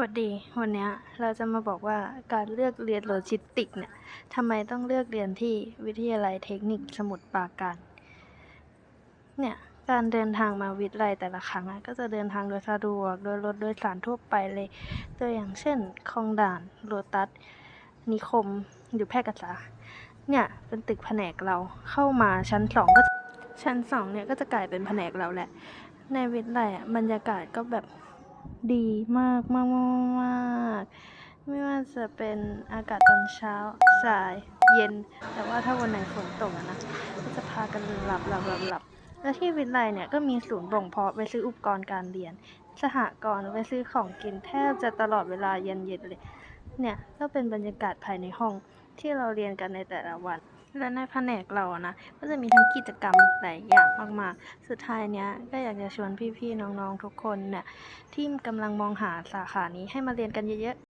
สวัสดีวันนี้เราจะมาบอกว่าการเลือกเรียนโลจิสติกเนี่ยทำไมต้องเลือกเรียนที่วิทยาลัยเทคนิคสมุทรปราการเนี่ยการเดินทางมาวิทยาลัยแต่ละครั้งก็จะเดินทางโดยสะดวกโดยรถโดยสารทั่วไปเลยตัวอย่างเช่นคลองด่านโลตัสนิคมหรือแพร่กษาเนี่ยเป็นตึกแผนกเราเข้ามาชั้นสองก็ชั้นสองเนี่ยก็จะกลายเป็นแผนกเราแหละในวิทยาลัยบรรยากาศก็แบบ ดีมากมากมากมากไม่ว่าจะเป็นอากาศตอนเช้าสายเย็น แต่ว่าถ้าวันไหนฝนตกอะนะก็จะพากันหลับหลับหลับหลับแล้วที่วิทยาลัยเนี่ยก็มีศูนย์บ่งเพาะไปซื้ออุปกรณ์การเรียน สหกรณ์ไปซื้อของกินแทบจะตลอดเวลาเย็นๆเลย เนี่ยก็เป็นบรรยากาศภายในห้องที่เราเรียนกันในแต่ละวัน และในแผนกเราอะนะ ก็จะมีทั้งกิจกรรมหลายอย่างมากๆ สุดท้ายเนี้ยก็อยากจะชวนพี่ๆน้องๆทุกคนเนี่ยที่กำลังมองหาสาขานี้ให้มาเรียนกันเยอะๆ